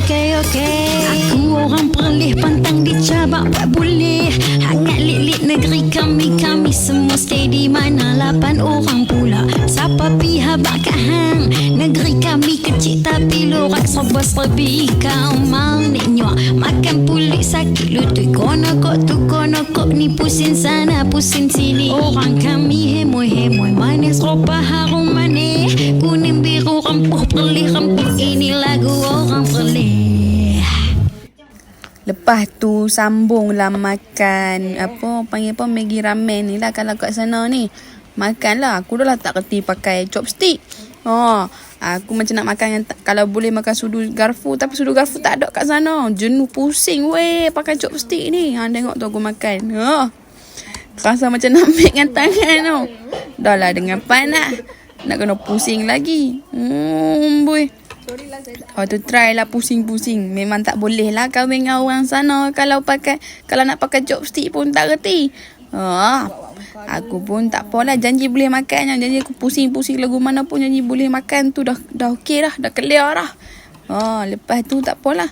okey, okey. Aku orang perlih pantang dicabak buat boleh. Hangat lit-lit negeri kami, kami semua stay di mana lapan orang pula. Siapa pihak bak kat hang? Negeri kami kecil tapi lorak serba serbi. Kau mau nek nyuak makan pulik sakit lutut. Kono kok tu kono kok ni pusing sana pusing sini. Orang kami hemoy-hemoy manis rupa harum manis. Kuning biru rempuh perlih rempuh ini lagu perlih. Lepas tu sambunglah makan apa panggil apa Maggi ramen ni lah kalau kat sana ni. Makanlah. Aku dah lah tak kerti pakai chopstick. Oh, aku macam nak makan yang tak, kalau boleh makan sudu garfu tapi sudu garfu tak ada kat sana. Jenuh pusing weh pakai chopstick ni. Ha tengok tu aku makan. Ha. Rasa macam nak ambil dengan tangan tu. Dah lah dengan panas. Nak kena pusing lagi. Hmm, boy. Oh tu try lah pusing-pusing. Memang tak boleh lah kahwin dengan orang sana kalau pakai kalau nak pakai chopstick pun tak reti. Ha. Aku pun tak apalah janji boleh makan janji aku pusing-pusing lagu mana pun janji boleh makan tu dah dah okey dah dah clear dah. Ha lepas tu tak apalah.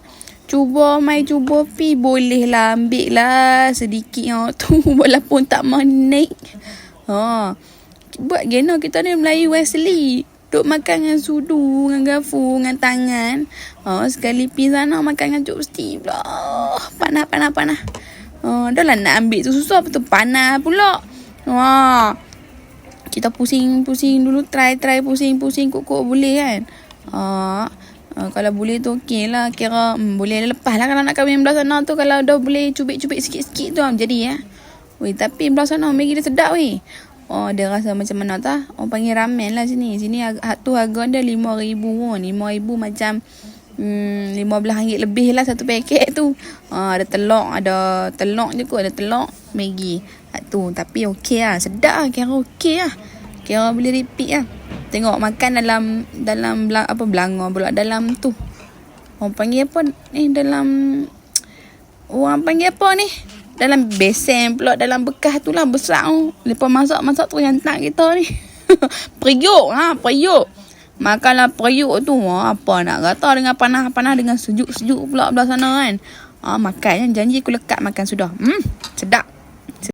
Cuba mai cuba pi boleh lah ambil lah sedikit yang tu walaupun tak mau naik. Ha. Buat gena kita ni Melayu Wesley. Duk makan dengan sudu, dengan gafu, dengan tangan. Ha, sekali pi sana makan dengan chopstick pula. Panas, panas, panas. Ha, dah lah nak ambil tu susah. Betul panas pula. Ha. Kita pusing-pusing dulu. Try, try pusing-pusing kok-kok boleh kan. Ha. ha kalau boleh tu okey lah. Kira hmm, boleh lepas lah kalau nak kahwin belah sana tu. Kalau dah boleh cubit-cubit sikit-sikit tu. Jadi ya. Weh, tapi belah sana Maggi dia sedap weh. Oh, dia rasa macam mana tah? Orang panggil ramen lah sini. Sini hak tu harga dia RM5,000 pun. RM5,000 macam hmm, RM15 lebih lah satu paket tu. Ha, ada telur, ada telur je kot. Ada telur, Maggi. Hak tu. Tapi okey lah. Sedap lah. Kira okey lah. Kira boleh repeat lah. Tengok makan dalam, dalam apa belanga pula. Dalam tu. Orang panggil apa ni? Dalam, orang panggil apa ni? Dalam besen pula dalam bekas tu lah besar tu. Lepas masak-masak tu yang tak kita ni. periuk ha, periuk. Makanlah periuk tu. Ha, apa nak kata dengan panas-panas dengan sejuk-sejuk pula belah sana kan. Ha, makan kan janji aku lekat makan sudah. Hmm.